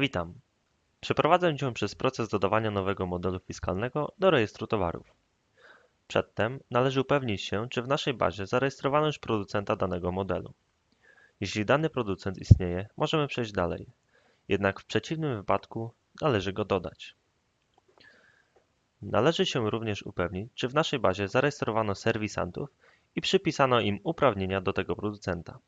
Witam. Przeprowadzę Cię przez proces dodawania nowego modelu fiskalnego do rejestru towarów. Przedtem należy upewnić się, czy w naszej bazie zarejestrowano już producenta danego modelu. Jeśli dany producent istnieje, możemy przejść dalej, jednak w przeciwnym wypadku należy go dodać. Należy się również upewnić, czy w naszej bazie zarejestrowano serwisantów i przypisano im uprawnienia do tego producenta.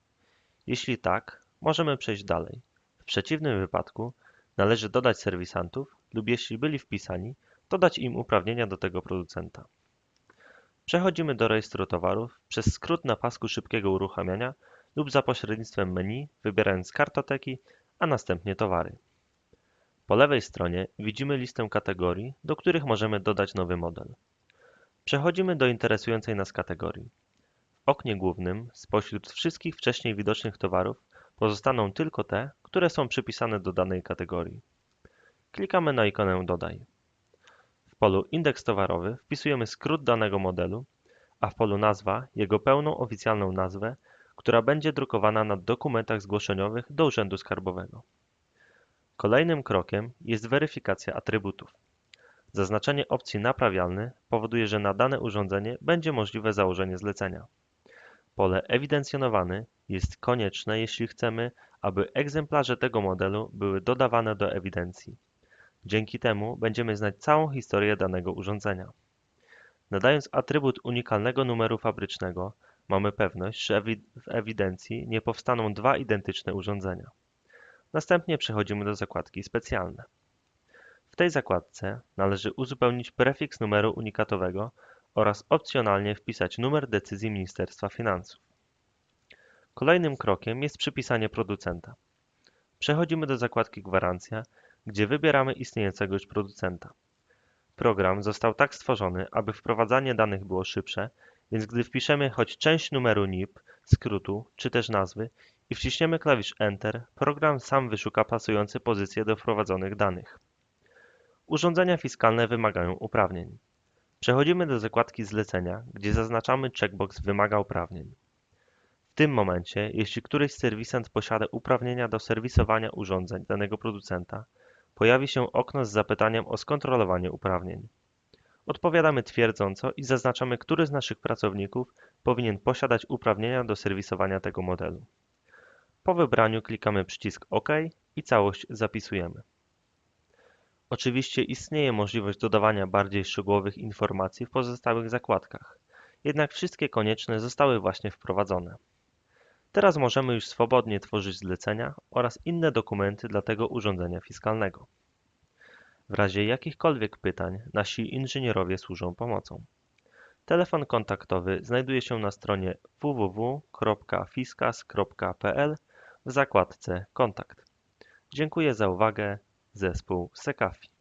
Jeśli tak, możemy przejść dalej. W przeciwnym wypadku należy dodać serwisantów lub jeśli byli wpisani, dodać im uprawnienia do tego producenta. Przechodzimy do rejestru towarów przez skrót na pasku szybkiego uruchamiania lub za pośrednictwem menu, wybierając kartoteki, a następnie towary. Po lewej stronie widzimy listę kategorii, do których możemy dodać nowy model. Przechodzimy do interesującej nas kategorii. W oknie głównym spośród wszystkich wcześniej widocznych towarów pozostaną tylko te, które są przypisane do danej kategorii. Klikamy na ikonę Dodaj. W polu Indeks towarowy wpisujemy skrót danego modelu, a w polu Nazwa jego pełną oficjalną nazwę, która będzie drukowana na dokumentach zgłoszeniowych do Urzędu Skarbowego. Kolejnym krokiem jest weryfikacja atrybutów. Zaznaczenie opcji Naprawialny powoduje, że na dane urządzenie będzie możliwe założenie zlecenia. Pole Ewidencjonowany jest konieczne, jeśli chcemy, aby egzemplarze tego modelu były dodawane do ewidencji. Dzięki temu będziemy znać całą historię danego urządzenia. Nadając atrybut unikalnego numeru fabrycznego, mamy pewność, że w ewidencji nie powstaną dwa identyczne urządzenia. Następnie przechodzimy do zakładki Specjalne. W tej zakładce należy uzupełnić prefiks numeru unikatowego oraz opcjonalnie wpisać numer decyzji Ministerstwa Finansów. Kolejnym krokiem jest przypisanie producenta. Przechodzimy do zakładki Gwarancja, gdzie wybieramy istniejącego już producenta. Program został tak stworzony, aby wprowadzanie danych było szybsze, więc gdy wpiszemy choć część numeru NIP, skrótu czy też nazwy i wciśniemy klawisz Enter, program sam wyszuka pasujące pozycje do wprowadzonych danych. Urządzenia fiskalne wymagają uprawnień. Przechodzimy do zakładki Zlecenia, gdzie zaznaczamy checkbox Wymaga uprawnień. W tym momencie, jeśli któryś serwisant posiada uprawnienia do serwisowania urządzeń danego producenta, pojawi się okno z zapytaniem o skontrolowanie uprawnień. Odpowiadamy twierdząco i zaznaczamy, który z naszych pracowników powinien posiadać uprawnienia do serwisowania tego modelu. Po wybraniu klikamy przycisk OK i całość zapisujemy. Oczywiście istnieje możliwość dodawania bardziej szczegółowych informacji w pozostałych zakładkach, jednak wszystkie konieczne zostały właśnie wprowadzone. Teraz możemy już swobodnie tworzyć zlecenia oraz inne dokumenty dla tego urządzenia fiskalnego. W razie jakichkolwiek pytań nasi inżynierowie służą pomocą. Telefon kontaktowy znajduje się na stronie www.fiskas.pl w zakładce Kontakt. Dziękuję za uwagę. Zespół Sekafi.